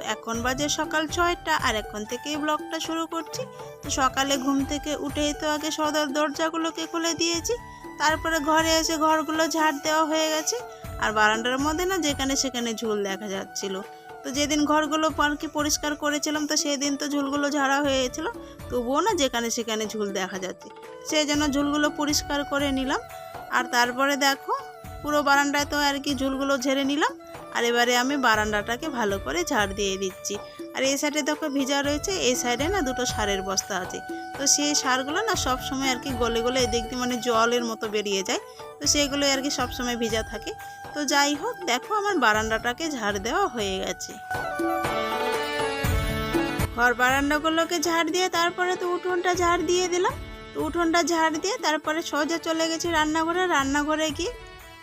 তো এখন বাজে সকাল ছয়টা আর এখন থেকেই ব্লগটা শুরু করছি। তো সকালে ঘুম থেকে উঠেই তো আগে সদর দরজাগুলোকে খুলে দিয়েছি। তারপরে ঘরে এসে ঘরগুলো ঝাড় দেওয়া হয়ে গেছে। আর বারান্দার মধ্যে না যেখানে সেখানে ঝুল দেখা যাচ্ছিল। তো যেদিন ঘরগুলো আর কি পরিষ্কার করেছিলাম, তো সেই দিন তো ঝুলগুলো ঝাড়া হয়েছিল। তবুও না যেখানে সেখানে ঝুল দেখা যাচ্ছে। সেই জন্য ঝুলগুলো পরিষ্কার করে নিলাম। আর তারপরে দেখো, পুরো বারান্দায় তো আর কি ঝুলগুলো ঝেড়ে নিলাম। আর এবারে আমি বারান্দাটাকে ভালো করে ঝাড় দিয়ে দিচ্ছি। আর এই সাইডে দেখো ভিজা রয়েছে, এই সাইডে না দুটো সারের বস্তা আছে। তো সেই সারগুলো না সব সময় আর কি গলে গলে এদিক দিয়ে মানে জলের মতো বেরিয়ে যায়। তো সেগুলো আর কি সব সময় ভিজা থাকে। তো যাই হোক, দেখো আমার বারান্দাটাকে ঝাড় দেওয়া হয়ে গেছে। ঘর বারান্দাগুলোকে ঝাড় দিয়ে তারপরে তো উঠোনটা ঝাড় দিয়ে দিলাম। তো উঠোনটা ঝাড় দিয়ে তারপরে সোজা চলে গেছি রান্নাঘরে। রান্নাঘরে গিয়ে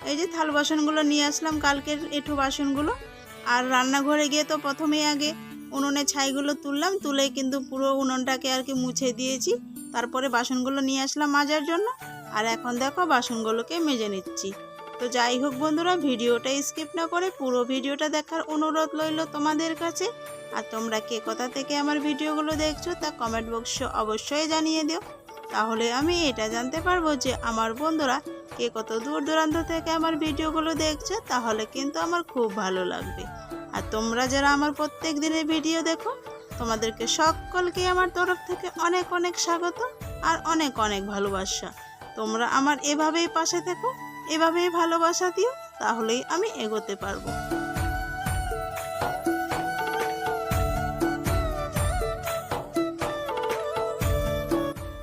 এই যে থাল বাসনগুলো নিয়ে আসলাম কালকের এঁঠো বাসনগুলো। আর রান্নাঘরে গিয়ে তো প্রথমেই আগে উনুনে ছাইগুলো তুললাম, তুলে কিন্তু পুরো উনুনটাকে আর কি মুছে দিয়েছি। তারপরে বাসনগুলো নিয়ে আসলাম মাজার জন্য। আর এখন দেখো বাসনগুলোকে মেজে নিচ্ছি। তো যাই হোক বন্ধুরা, ভিডিওটা স্কিপ না করে পুরো ভিডিওটা দেখার অনুরোধ রইল তোমাদের কাছে। আর তোমরা কে কোথা থেকে আমার ভিডিওগুলো দেখছ তা কমেন্ট বক্সে অবশ্যই জানিয়ে দিও। তাহলে আমি এটা জানতে পারব যে আমার বন্ধুরা কে কত দূর দূরান্ত থেকে আমার ভিডিওগুলো দেখছে, তাহলে কিন্তু আমার খুব ভালো লাগবে। আর তোমরা যারা আমার প্রত্যেক দিনের ভিডিও দেখো, তোমাদেরকে সকলকে আমার তরফ থেকে অনেক অনেক স্বাগত আর অনেক অনেক ভালোবাসা। তোমরা আমার এভাবেই পাশে থেকো, এভাবেই ভালোবাসা দিও, তাহলেই আমি এগোতে পারব।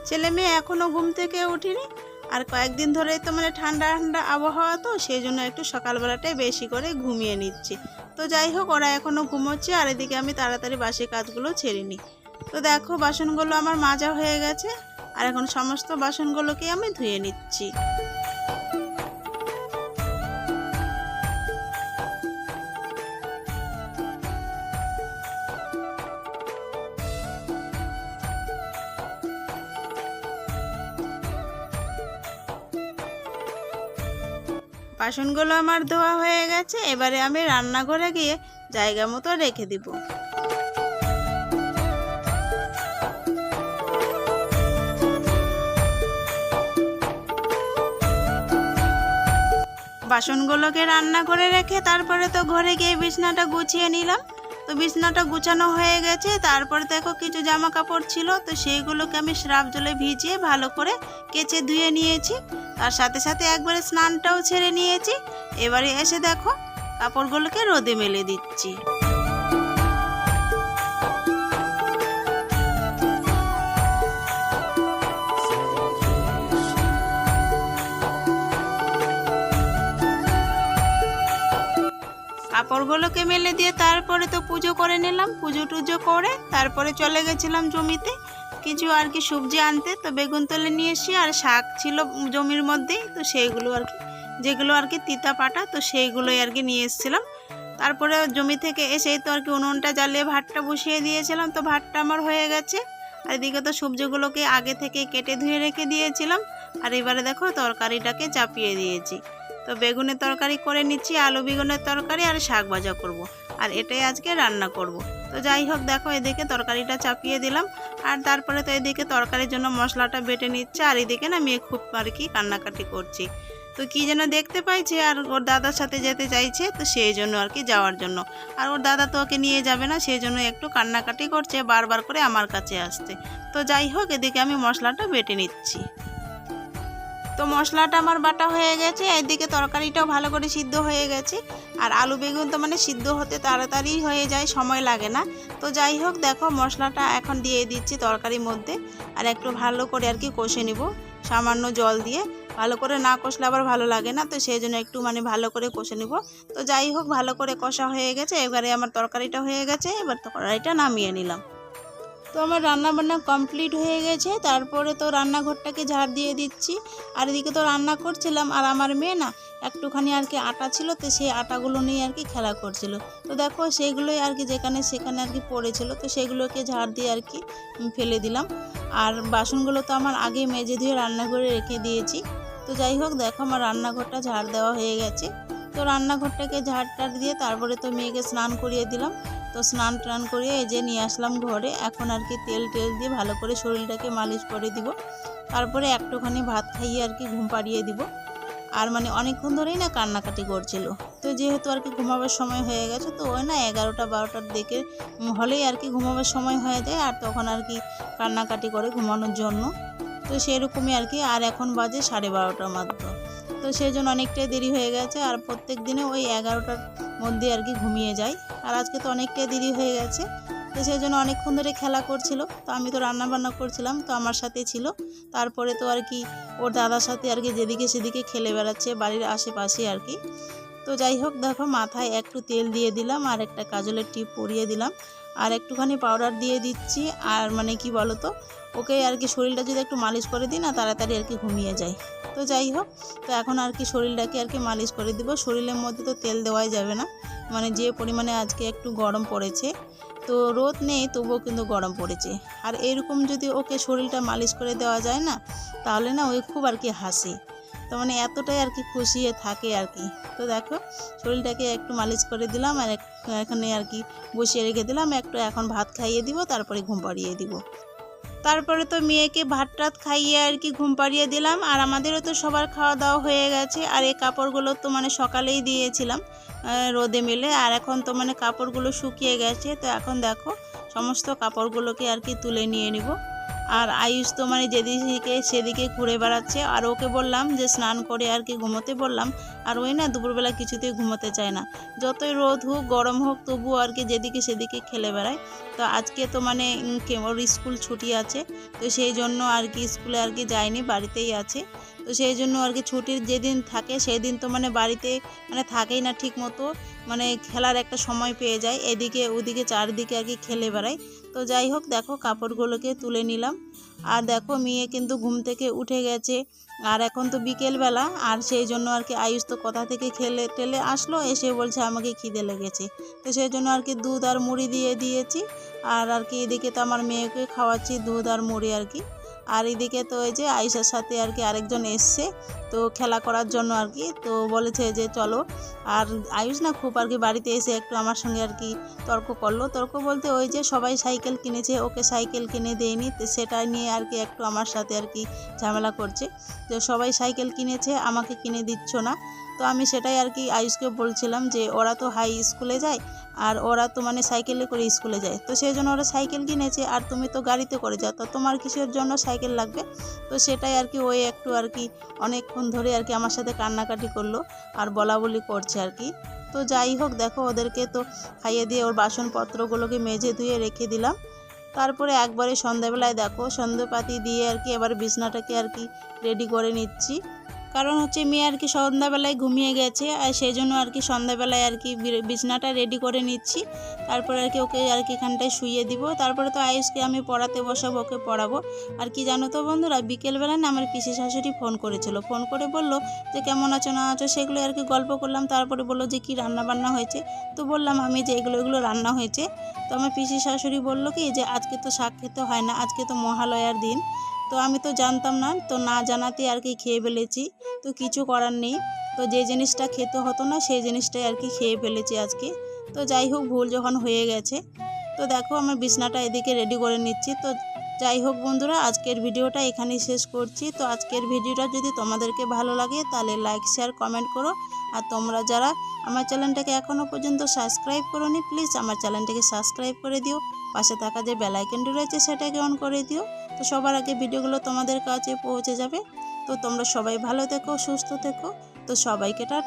ছেলে মেয়ে এখনও ঘুম থেকে উঠিনি আর কয়েকদিন ধরেই তো মানে ঠান্ডা ঠান্ডা আবহাওয়া তো, সেই জন্য একটু সকালবেলাটাই বেশি করে ঘুমিয়ে নিচ্ছি। তো যাই হোক, ওরা এখনও ঘুমোচ্ছে আর এদিকে আমি তাড়াতাড়ি বাসি কাজগুলো ছেড়ে নিই। তো দেখো, বাসনগুলো আমার মাজা হয়ে গেছে আর এখন সমস্ত বাসনগুলোকেই আমি ধুয়ে নিচ্ছি। বাসনগুলো আমার ধোয়া হয়ে গেছে, এবারে আমি রান্নাঘরে গিয়ে জায়গা মতো রেখে দিব। বাসনগুলোকে রান্না করে রেখে তারপরে তো ঘরে গিয়ে বিছনাটা গুছিয়ে নিলাম। তো বিছনাটা গুছানো হয়ে গেছে, তারপরে দেখো কিছু জামা কাপড় ছিল, তো সেইগুলোকে আমি শ্রাপ জলে ভিজিয়ে ভালো করে কেচে ধুয়ে নিয়েছি। তার সাথে সাথে একবারে স্নানটাও ছেড়ে নিয়েছি। এবারে এসে দেখো, কাপড়গুলোকে রোদে মেলে দিচ্ছি। কাপড়গুলোকে মেলে দিয়ে তারপরে তো পুজো করে নিলাম, পুজো টুজো করে তারপরে চলে গেছিলাম জমিতে। কিছু আর কি সবজি আনতে, তো বেগুন তুলে নিয়ে এসি আর শাক ছিল জমির মধ্যেই, তো সেইগুলো আর কি, যেগুলো আর কি তিতা পাটা, তো সেইগুলোই আর কি নিয়ে এসেছিলাম তারপরে জমি থেকে এসেই তো আর কি উনুনটা জ্বালিয়ে ভাতটা বসিয়ে দিয়েছিলাম, তো ভাতটা আমার হয়ে গেছে আর এদিকে তো সবজিগুলোকে আগে থেকে কেটে ধুয়ে রেখে দিয়েছিলাম, আর এবারে দেখো তরকারিটাকে চাপিয়ে দিয়েছি তো বেগুনের তরকারি করে নিচ্ছি, আলু বেগুনের তরকারি আর শাক ভাজা করব। আর এটাই আজকে রান্না করব। তো যাই হোক, দেখো এদিকে তরকারিটা চাপিয়ে দিলাম। আর তারপরে তো এদিকে তরকারির জন্য মশলাটা বেটে নিচ্ছে, আর এদিকে না মেয়ে খুব আর কি কান্নাকাটি করছি। তো কি যেন দেখতে পাইছে, আর ওর দাদার সাথে যেতে চাইছে, তো সেই জন্য আর কি যাওয়ার জন্য। আর ওর দাদা তো ওকে নিয়ে যাবে না, সেই জন্য একটু কান্নাকাটি করছে, বারবার করে আমার কাছে আসতে। তো যাই হোক, এদিকে আমি মশলাটা বেটে নিচ্ছি। তো মশলাটা আমার বাটা হয়ে গেছে, এদিকে তরকারিটাও ভালো করে সিদ্ধ হয়ে গেছে। আর আলু বেগুন তো মানে সিদ্ধ হতে তাড়াতাড়ি হয়ে যায়, সময় লাগে না। তো যাই হোক, দেখো মশলাটা এখন দিয়ে দিচ্ছি তরকারির মধ্যে, আর একটু ভালো করে আর কি কষে নিব, সামান্য জল দিয়ে। ভালো করে না কষলে আবার ভালো লাগে না, তো সেই জন্য একটু মানে ভালো করে কষে নিব। তো যাই হোক, ভালো করে কষা হয়ে গেছে, এবারে আমার তরকারিটা হয়ে গেছে, এবার তরকারিটা নামিয়ে নিলাম। তো আমার রান্না বান্না কমপ্লিট হয়ে গেছে, তারপরে তো রান্নাঘরটাকে ঝাড় দিয়ে দিচ্ছি। আর এদিকে তো রান্না করছিলাম, আর আমার মেয়ে না একটুখানি আর কি আটা ছিল, তো সেই আটাগুলো নিয়ে আর কি খেলা করছিল। তো দেখো সেইগুলোই আর কি যেখানে সেখানে আর কি পড়েছিল, তো সেগুলোকে ঝাড় দিয়ে আর কি ফেলে দিলাম। আর বাসনগুলো তো আমার আগে মেজে ধুয়ে রান্নাঘরে রেখে দিয়েছি। তো যাই হোক, দেখো আমার রান্নাঘরটা ঝাড় দেওয়া হয়ে গেছে। তো রান্নাঘরটাকে ঝাড় টাড় দিয়ে তারপরে তো মেয়েকে স্নান করিয়ে দিলাম। তো স্নান টান করিয়ে এই যে নিয়ে আসলাম ঘরে। এখন আর কি তেল টেল দিয়ে ভালো করে শরীরটাকে মালিশ করে দিব। তারপরে একটুখানি ভাত খাইয়ে আর কি ঘুম পাড়িয়ে দিব। আর মানে অনেকক্ষণ ধরেই না কান্নাকাটি করছিল। তো যেহেতু আর কি ঘুমাবার সময় হয়ে গেছে, তো ওই না এগারোটা বারোটার দিকে হলেই আর কি ঘুমাবার সময় হয়ে যায় আর তখন আর কি কান্নাকাটি করে ঘুমানোর জন্য। তো সেরকমই আর কি, আর এখন বাজে সাড়ে বারোটার মাত্র তো সেই জন্য অনেকটাই দেরি হয়ে গেছে আর প্রত্যেক দিনে ওই এগারোটার মধ্যে আর কি ঘুমিয়ে যায় আর আজকে তো অনেকটাই দেরি হয়ে গেছে। তো সেই জন্য অনেকক্ষণ ধরে খেলা করছিল। তো আমি তো রান্না বান্না করছিলাম, তো আমার সাথে ছিল। তারপরে তো আর কি ওর দাদার সাথে আর কি যেদিকে সেদিকে খেলে বেড়াচ্ছে বাড়ির আশেপাশে আর কি। তো যাই হোক, দেখো মাথায় একটু তেল দিয়ে দিলাম আর একটা কাজলের টিপ পরিয়ে দিলাম। আর একটুখানি পাউডার দিয়ে দিচ্ছি, আর মানে কি বলো তো ওকে আর কি শরীরটা যদি একটু মালিশ করে দিই না, তাড়াতাড়ি আর কি ঘুমিয়ে যায়। তো যাই হোক, তো এখন আর কি শরীরটাকে আর কি মালিশ করে দিব। শরীরের মধ্যে তো তেল দেওয়াই যাবে না। মানে যে পরিমাণে আজকে একটু গরম পড়েছে, তো রোদ নেই, তবুও কিন্তু গরম পড়েছে। আর এরকম যদি ওকে শরীরটা মালিশ করে দেওয়া যায় না, তাহলে না ওই খুব আর কি হাসি। তো মানে এতটাই আর কি খুশি থাকে আর কি। তো দেখো, শরীরটাকে একটু মালিশ করে দিলাম আর এখানে আর কি বসিয়ে রেখে দিলাম। একটু এখন ভাত খাইয়ে দিব, তারপরে ঘুম পাড়িয়ে দিব। তারপরে তো মেয়েকে ভাত টাত খাইয়ে আর কি ঘুম পাড়িয়ে দিলাম। আর আমাদেরও তো সবার খাওয়া দাওয়া হয়ে গেছে। আর এই কাপড়গুলো তো মানে সকালেই দিয়েছিলাম রোদে মেলে। আর এখন তো মানে কাপড়গুলো শুকিয়ে গেছে। তো এখন দেখো, সমস্ত কাপড়গুলোকে আর কি তুলে নিয়ে নিব। আর আয়ুষ তো মানে যেদিকে সেদিকে ঘুরে বেড়াচ্ছে। আর ওকে বললাম যে স্নান করে আর কি ঘুমোতে বললাম। আর ওই না দুপুরবেলা কিছুতেই ঘুমোতে চায় না। যতই রোদ হোক, গরম হোক তবুও আর কি যেদিকে সেদিকে খেলে বেড়ায়। তো আজকে তো মানে ওর স্কুল ছুটি আছে। তো সেই জন্য আর কি স্কুলে আর কি যায়নি, বাড়িতেই আছে। তো সেই জন্য আর কি ছুটির যেদিন থাকে সেই দিন তো মানে বাড়িতে মানে থাকেই না ঠিক মতো মানে খেলার একটা সময় পেয়ে যায়। এদিকে ওদিকে চারদিকে আর কি খেলে বেড়ায়। তো যাই হোক, দেখো কাপড়গুলোকে তুলে নিলাম। আর দেখো, মেয়ে কিন্তু ঘুম থেকে উঠে গেছে। আর এখন তো বিকেলবেলা, আর সেই জন্য আর কি আয়ুষ তো কোথা থেকে খেলে টেলে আসলো, এসে বলছে আমাকে খিদে লেগেছে। তো সেই জন্য আর কি দুধ আর মুড়ি দিয়ে দিয়েছি। আর আর কি এদিকে তো আমার মেয়েকে খাওয়াচ্ছি দুধ আর মুড়ি আর কি। আর এদিকে তো এই যে আয়ুষের সাথে আর কি আরেকজন এসছে, তো খেলা করার জন্য আর কি, তো বলেছে যে চলো। আর আয়ুষ না খুব আর কি বাড়িতে এসে একটু আমার সঙ্গে আর কি তর্ক করল। তর্ক বলতে ওই যে সবাই সাইকেল কিনেছে, ওকে সাইকেল কিনে দেয়নি সেটা নিয়ে আর কি একটু আমার সাথে আর কি ঝামেলা করছে। তো সবাই সাইকেল কিনেছে, আমাকে কিনে দিচ্ছ না। তো আমি সেটাই আর কি আয়ুষকে বলছিলাম যে ওরা তো হাই স্কুলে যায় আর ওরা তো মানে সাইকেলে করে স্কুলে যায়। তো সেই জন্য ওরা সাইকেল কিনেছে আর তুমি তো গাড়িতে করে যাও। তো তোমার কিসের জন্য সাইকেল লাগবে? তো সেটাই আর কি ওই একটু আর কি অনেকক্ষণ ধরে আর কি আমার সাথে কান্নাকাটি করল আর বলা বলি করছে আর কি। তো যাই হোক, দেখো ওদেরকে তো খাইয়ে দিয়ে ওর বাসনপত্রগুলোকে মেজে ধুয়ে রেখে দিলাম। তারপরে একবারে সন্ধ্যাবেলায় দেখো সন্ধ্যাপাতি দিয়ে আর কি এবার বিছনাটাকে আর কি রেডি করে নিচ্ছি। কারণ হচ্ছে মেয়ে আর কি সন্ধ্যাবেলায় ঘুমিয়ে গেছে, আর সেই জন্য আর কি সন্ধ্যাবেলায় আর কি বিছনাটা রেডি করে নিচ্ছি। তারপরে আর কি ওকে আর কি এখানটায় শুয়ে দিব। তারপরে তো আয়ুষকে আমি পড়াতে বসাবো, ওকে পড়াবো। আর কি জানো তো বন্ধুরা, বিকেলবেলা না আমার পিসি শাশুড়ি ফোন করেছিল। ফোন করে বলল যে, কেমন আছো, না আছো? সেগুলো আর কি গল্প করলাম। তারপরে বলল যে, কি রান্না বান্না হয়েছে? তো বললাম আমি যে, এগুলো এগুলো রান্না হয়েছে। তো আমার পিসি শাশুড়ি বলল কি যে, আজকে তো শাক খেতে হয় না, আজকে তো মহালয়ার দিন। তো আমি তো জানতাম না, তো না জানাতে আর কি খেয়ে ফেলেছি। তো কিছু করার নেই। তো যে জিনিসটা খেতে হতো না, সেই জিনিসটাই আর কি খেয়ে ফেলেছি আজকে। তো যাই হোক, ভুল যখন হয়ে গেছে। তো দেখো, আমার বিছনাটা এদিকে রেডি করে নিচ্ছি। তো যাই হোক বন্ধুরা, আজকের ভিডিওটা এখানেই শেষ করছি। তো আজকের ভিডিওটা যদি তোমাদেরকে ভালো লাগে, তাহলে লাইক শেয়ার কমেন্ট করো। আর তোমরা যারা আমার চ্যানেলটাকে এখনও পর্যন্ত সাবস্ক্রাইব করোনি প্লিজ আমার চ্যানেলটাকে সাবস্ক্রাইব করে দিও। পাশে থাকা যে বেল আইকনটি রয়েছে, সেটাকে অন করে দিও। তো সবার আগে ভিডিওগুলো তোমাদের কাছে পৌঁছে যাবে। তো তোমরা সবাই ভালো থেকো সুস্থ থেকো। তো সবাইকে টা